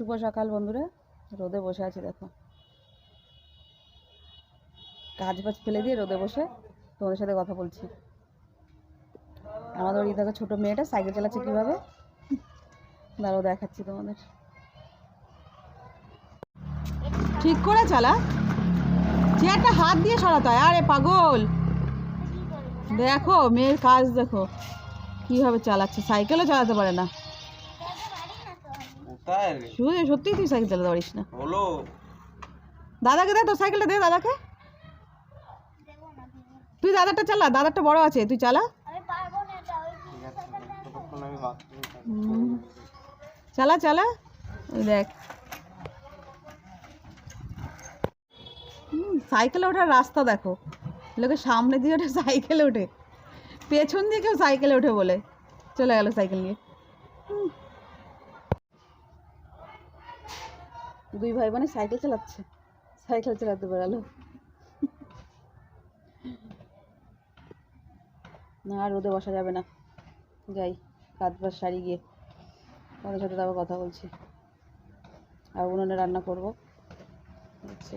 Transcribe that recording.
শুভ সকাল বন্ধুরা, রোদে বসে আছি দেখো। কাজ বাজ ফেলে দিয়ে রোদে বসে তোমাদের সাথে কথা বলছি। আমাদের ওই দেখো ছোটো মেয়েটা সাইকেল চালাচ্ছে কীভাবে? দাঁড়াও দেখাচ্ছি তোমাদের। ঠিক করে চালা। চেয়ারটা হাত দিয়ে সরাতে হয়। আরে পাগল। দেখো, মেয়ের কাজ দেখো। কীভাবে চালাচ্ছে? সাইকেলও চালাতে পারে না। শুধু সত্যিই তুই সাইকেল চালাতে পারিস না। হলো দাদাকে দে তোর সাইকেলটা দে দাদাকে। তুই দাদারটা চালা দাদারটা বড় আছে তুই চালা। চালা চালা। দেখ। সাইকেলে ওঠার রাস্তা দেখো। লোকে সামনে দিয়ে ওঠে সাইকেলে ওঠে। পেছন দিয়ে কেউ সাইকেলে ওঠে বলে। চলে গেল সাইকেল নিয়ে। দুই ভাই বোনে সাইকেল চালাচ্ছে। সাইকেল চালাতে বেড়ালো না, আর রোদে বসা যাবে না। যাই, কাজ বাজ সারি গিয়ে তোমাদের সাথে তারপর কথা বলছি। আর উনুনে রান্না করব। হচ্ছে।